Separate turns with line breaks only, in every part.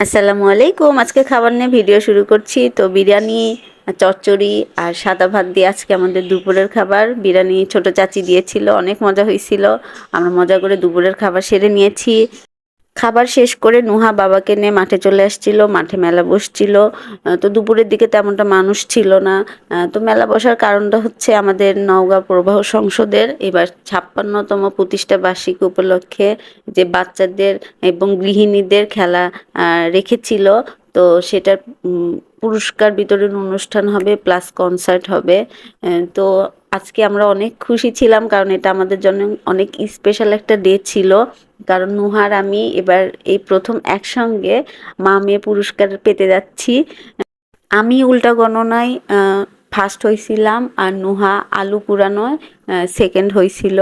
আসসালামু আলাইকুম। আজকে খাবার নিয়ে ভিডিও শুরু করছি। তো বিরিয়ানি, চচ্চড়ি আর সাদা ভাত দিয়ে আজকে আমাদের দুপুরের খাবার। বিরিয়ানি ছোট চাচি দিয়েছিল, অনেক মজা হয়েছিল। আমরা মজা করে দুপুরের খাবার সেরে নিয়েছি। খাবার শেষ করে নুহা বাবাকে নিয়ে মাঠে চলে আসছিল, মাঠে মেলা বসছিল। তো দুপুরের দিকে তেমনটা মানুষ ছিল না। তো মেলা বসার কারণটা হচ্ছে আমাদের নওগাঁ প্রবাহ সংসদের এবার ছাপ্পান্নতম প্রতিষ্ঠা বার্ষিকী উপলক্ষে যে বাচ্চাদের এবং গৃহিণীদের খেলা রেখেছিল। তো সেটার পুরস্কার বিতরণ অনুষ্ঠান হবে প্লাস কনসার্ট হবে। তো আজকে আমরা অনেক খুশি ছিলাম, কারণ এটা আমাদের জন্য অনেক স্পেশাল একটা ডে ছিল। কারণ নুহার আমি এবার এই প্রথম একসঙ্গে মা মেয়ে পুরস্কার পেতে যাচ্ছি। আমি উল্টা গণনায় ফার্স্ট হয়েছিলাম আর নুহা আলু পুরানোয় সেকেন্ড হয়েছিল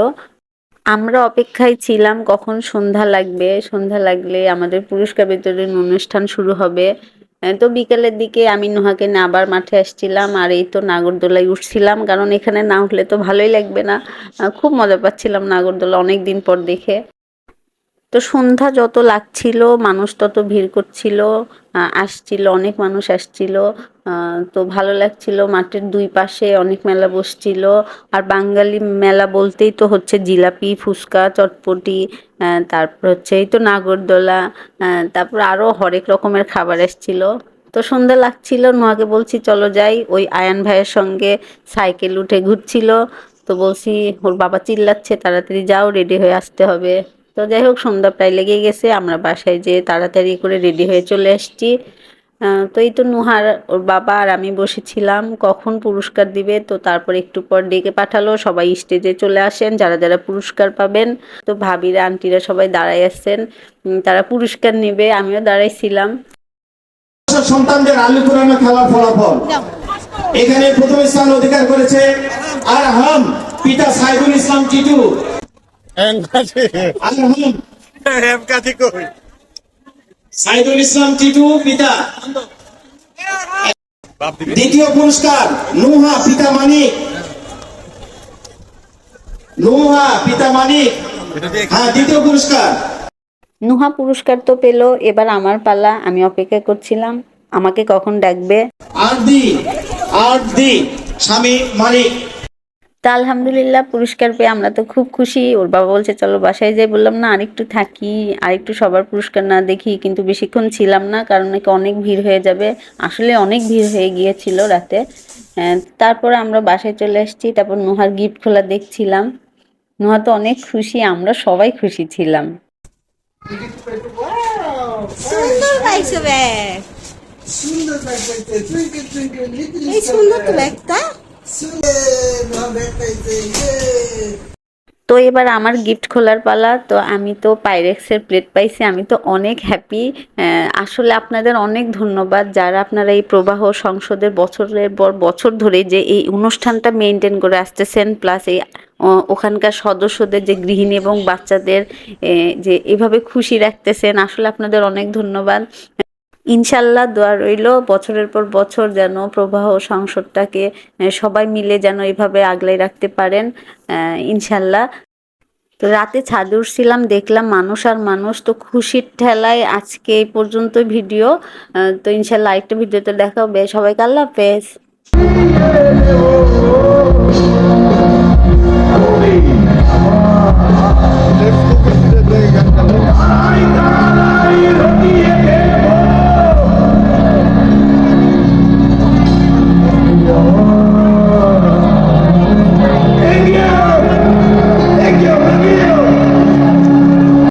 আমরা অপেক্ষায় ছিলাম কখন সন্ধ্যা লাগবে। সন্ধ্যা লাগলে আমাদের পুরস্কার বিতরণ অনুষ্ঠান শুরু হবে। তো বিকেলের দিকে আমি নুহাকে না আবার মাঠে আসছিলাম, আর এই তো নাগরদোলায় উঠছিলাম। কারণ এখানে না উঠলে তো ভালোই লাগবে না। খুব মজা পাচ্ছিলাম নাগরদোলা অনেক দিন পর দেখে। তো সন্ধ্যা যত লাগছিল, মানুষ তত ভিড় করছিল। আসছিল, অনেক মানুষ আসছিল। তো ভালো লাগছিল, মাঠের দুই পাশে অনেক মেলা বসছিল। আর বাঙালি মেলা বলতেই তো হচ্ছে জিলাপি, ফুচকা, চটপটি তারপর হচ্ছে এই তো নাগরদোলা তারপর আরও হরেক রকমের খাবার এসছিল তো সন্ধ্যা লাগছিল, নোয়াকে বলছি, চলো যাই। ওই আয়ান ভাইয়ের সঙ্গে সাইকেল উঠে ঘুরছিল। তো বলছি, ওর বাবা চিল্লাচ্ছে, তাড়াতাড়ি যাও, রেডি হয়ে আসতে হবে। তো যাই হোক, সন্ধ্যা প্রায় লেগে গেছে। আমরা বাসায় যেয়ে তাড়াতাড়ি করে রেডি হয়ে চলে আসছি। তো এই তো নুহার ওর বাবা আর আমি বসেছিলাম। কখন পুরস্কার দিবে? তো তারপর একটু পর ডেকে পাঠালো। সবাই স্টেজে চলে আসেন। যারা যারা পুরস্কার পাবেন, তো ভাবিরা আন্টিরা সবাই দাঁড়াই আসছেন তারা পুরস্কার নেবে। আমিও দাঁড়াইছিলাম।
সন্তানদের খেলার ফলাফল। এখানে প্রথম স্থান অধিকার করেছে আর হাম পিতা সাইদুল ইসলাম টিটু। সাইদুল ইসলাম টিটু পিতা। দ্বিতীয় পুরস্কার নুহা পিতা মানিক। নুহা পিতা মানিক। হ্যাঁ দ্বিতীয় পুরস্কার।
নুহা পুরস্কার তো পেল এবার আমার পালা আমি অপেক্ষা করছিলাম। আমাকে কখন ডাকবে?
আর দি আর দি স্বামী মানিক।
তা আলহামদুলিল্লাহ পুরস্কার পেয়ে আমরা তো খুব খুশি। ওর বাবা বলছে চলো বাসায় যাই। বললাম না আরেকটু থাকি আরেকটু সবার পুরস্কার না দেখি কিন্তু বেশিক্ষণ ছিলাম না কারণ নাকি অনেক ভিড় হয়ে যাবে। আসলে অনেক ভিড় হয়ে গিয়েছিল রাতে। তারপরে আমরা বাসায় চলে আসছি তারপর নুহার গিফট খোলা দেখছিলাম। নুহা তো অনেক খুশি আমরা সবাই খুশি ছিলাম।
সুন্দর পাইছো ব্যাগ
সুন্দর ব্যাগ পাইছে টুইঙ্কেল টুইঙ্কেল লিটল
এই সুন্দর তো ব্যাগটা।
সুন্দর।
তো এবার আমার গিফট খোলার পালা, তো আমি তো পাইরেক্সের প্লেট পাইছি, আমি তো অনেক হ্যাপি আসলে আপনাদের অনেক ধন্যবাদ, যারা আপনারা এই প্রবাহ সংসদের বছরের পর বছর ধরে যে এই অনুষ্ঠানটা মেনটেন করে আসতেছেন প্লাস এই ওখানকার সদস্যদের যে গৃহিণী এবং বাচ্চাদের যে এভাবে খুশি রাখতেছেন, আসলে আপনাদের অনেক ধন্যবাদ। ইনশাল্লাহ দোয়া রইল, বছরের পর বছর যেন প্রবাহ সংসদটাকে সবাই মিলে যেন এভাবে আগলাই রাখতে পারেন ইনশাল্লাহ। তো রাতে ছাদে উঠছিলাম, দেখলাম মানুষ আর মানুষ, তো খুশির ঠেলায় আজকে এই পর্যন্ত ভিডিও তো ইনশাল্লাহ আরেকটা ভিডিওতে দেখা হবে সবাইকে আল্লাহ হাফেজ।